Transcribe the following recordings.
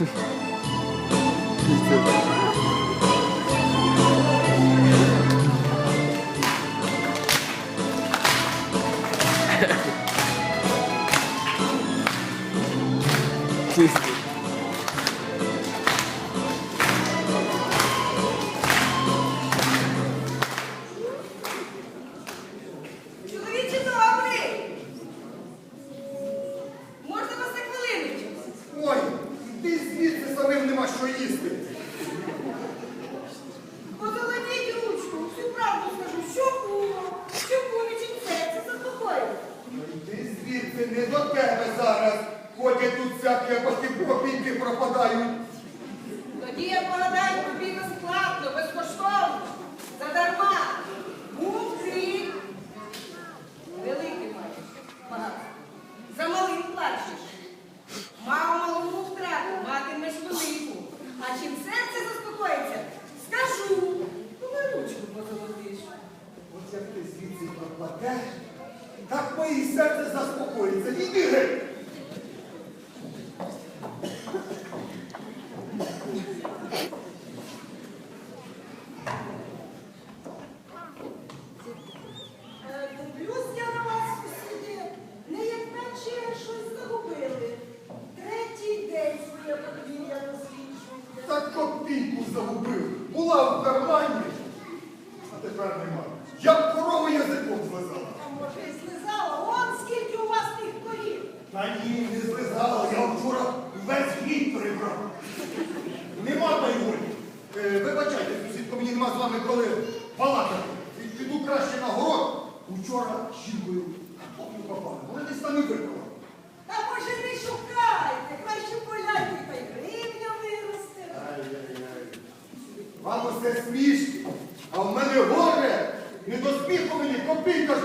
试 Нема майбутнього. Е, вибачайте, сусідко, мені нема з вами коли палатати. Піду краще на город. Учора жінкою картоплю попали. вони десь там і випала. Та може не шукайте, краще поляки, та й гривня виросте. Вам усе смішки, а в мене горе. Не до сміху мені копійка ж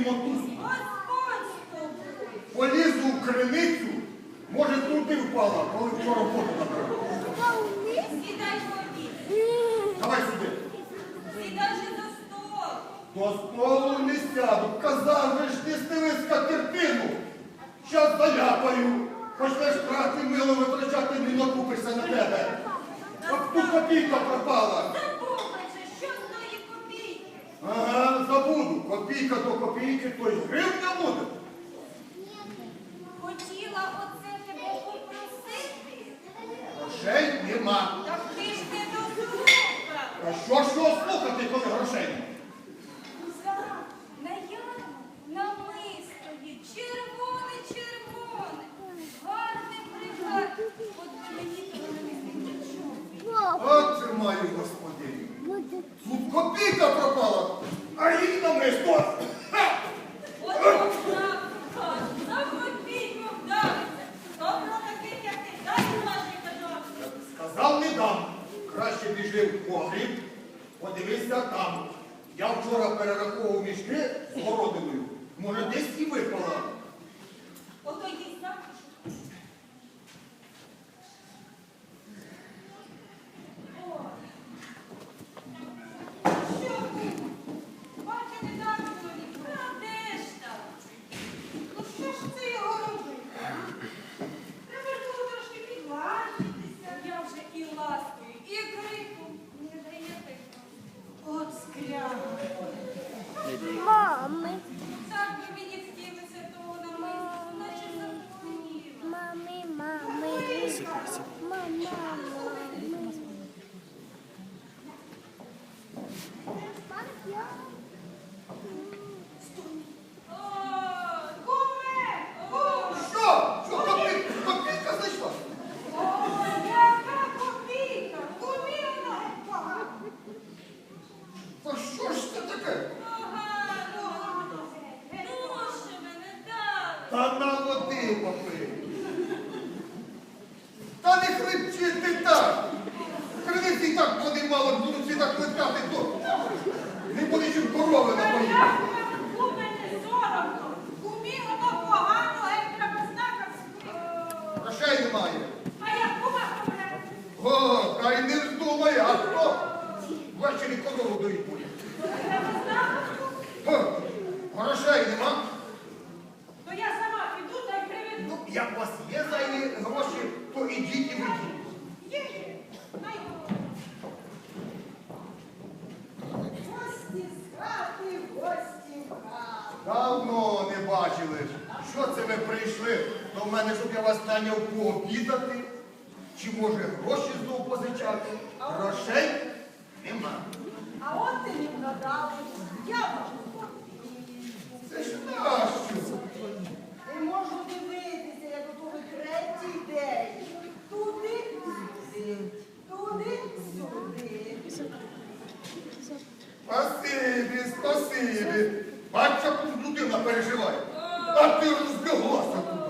шукай мотузку. Полізу в криницю, може туди впала, коли вчора. Сідай в. Давай сюди. Сідай же до столу. До столу не сяду. Казав же ж ти стиви скатертину. Щас заляпаю. Почнеш брати мило витрачати, не накупишся на тебе. От ту копійка пропала. Забувай же, що з тої копійки. Ага. Копійка до копійки, то й гривня буде. Хотіла оце тебе попросити. Грошей нема. Так ти ж не дослухав. А що ж його слухати, коли грошей? нема? Біжи в погріб, подивися там. Я вчора перераховував мішки з городиною. Може, десь і випала. Ото їй знаєш. Що ти? Бачите, так чоловік, де ж там? Ну що ж це його робити? Треба ж було трошки підлазитися. Я вже і ласкою, і криком не даєте. От скряга. Мами, Так би мені хотілося того намису, наче запомніло. мами, мами, мама, мами. О, куме! О, Що? Що копійка? Копійка знайшла? о, яка копійка! Куміна погано! Та що ж це таке? Погано! Гроші мене дали! Та на води попи. Та не хрипчи ти так. Криниці і так води мало, будуть всі так летати, то не буде чим корови Та напоїти. як вам, куме, не соромно? Кумі воно погано, геть треба знаком скрити. Грошей немає. А як кума помре? О, хай не вздумай, а хто? Ввечері корову доїть буде. О, Грошей нема. То я сама піду та й приведу. Ну, як у вас є зайві гроші, то ідіть і ведіть. Є, є. Гості з хати, гості в. Давно не бачили. Що це ви прийшли до мене, щоб я вас наняв пообідати? Чи може гроші знову позичати? Грошей нема. А от ти не. Я можу. Це ж нащо? Не можу дивитися, як у того третій день. Туди, сюди, туди, сюди. Спасибі, спасибі. Бачу, людина переживає. А ти розбіглася тут.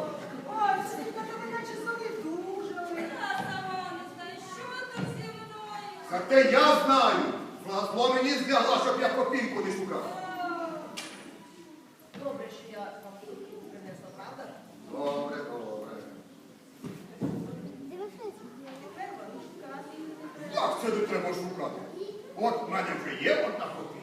Ой, Сінька, то ви наче занедужали. Я сама не знаю, що тут зі мною. Зате я знаю. Зло мені злягла, щоб я копійку не шукав. Добре, що я вам тут принесла, правда? Добре, добре. Тепер вам шукати. Як це не треба шукати? От в мене вже є одна копійка.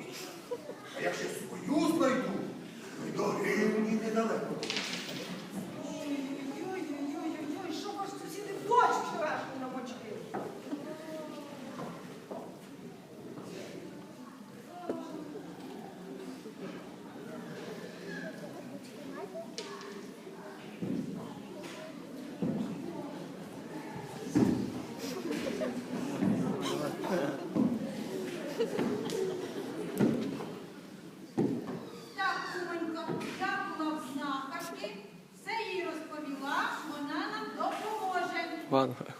Pan.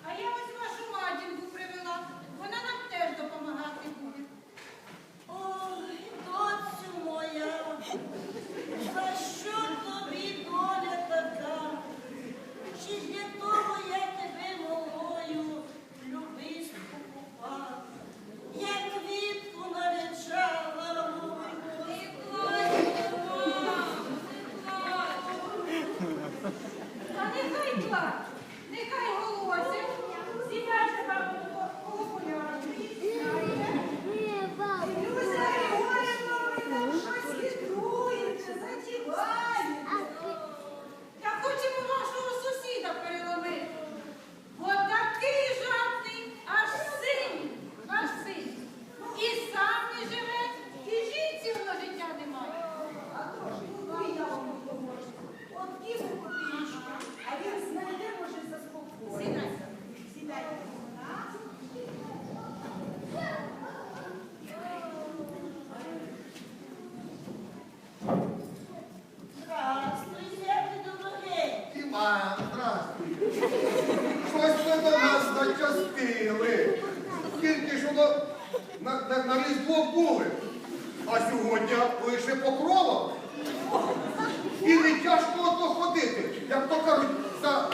Зачастили. Тільки ж воно на, на, на різдво були. А сьогодні лише покрова. І не тяжко ото ходити, як то кажуть, за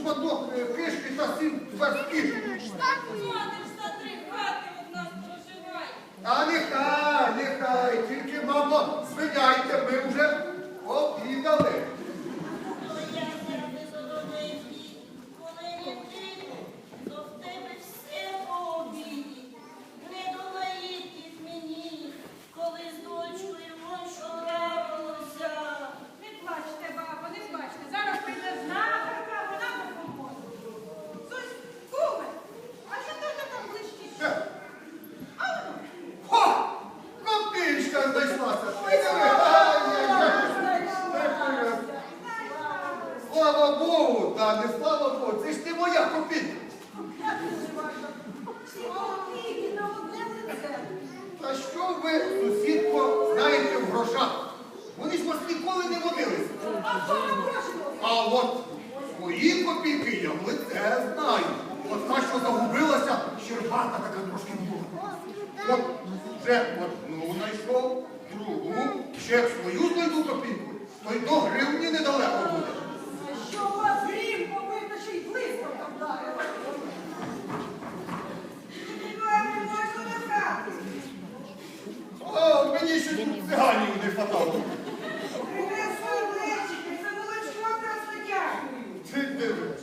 шматок е, кишки та сім вершків. Мати ж за три хати від нас проживає. А нехай, нехай, тільки, мамо, звиняйте, ми вже обідали. Коли я зятю дорогий, коли не ти, то в тебе все по обіді. Не до наїдків мені, коли з дочкою вон що трапилося. Не плачте, бабо, не плачте. Зараз прийде знахарка, вона допоможе. Сус, куме, а що ти там блищить? Е, А воно, Хо! Копійка знайшлася. Ти диви, ай-яй-яй. Слава Богу, та не слава Богу, це ж ти моя копійка. Та що ви, сусідко, знаєте в грошах? Вони ж вас ніколи не водилися. А от свої копійки я в лице знаю. От та, що загубилася, щербата така трошки була. От вже одну знайшов, другу, ще свою знайду копійку, то й до гривні недалеко буде. Що у вас грім побито, ще й близько там дає. Іване, можна до хати. А мені ще тут циганів не хватало. Принесли глечики, за молочко краснотягною. Ти дивиш.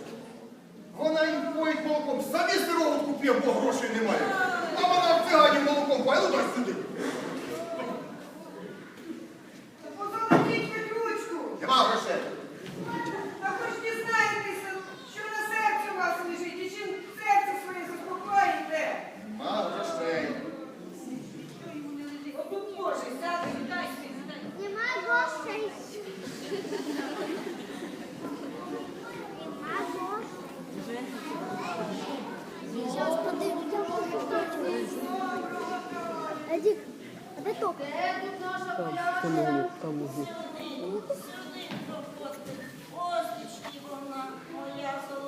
Вона їм поїть молоком, самі сироватку п'є, бо грошей немає. А вона в цигані молоком пає, ну дай сюди. Та позолотіть ви ручку. Нема грошей. Та хоч дізнаєтеся, що на серці у вас лежить, і чим серце своє заспокоїте. Нема грошей. Що йому не лежить? Отут може, сяде, віддай, віддай. Нема грошей. Нема грошей. Зараз подивимося, що хоче. Едік, а де топ? Сюди проходьте, острічки вона, моя золотенька.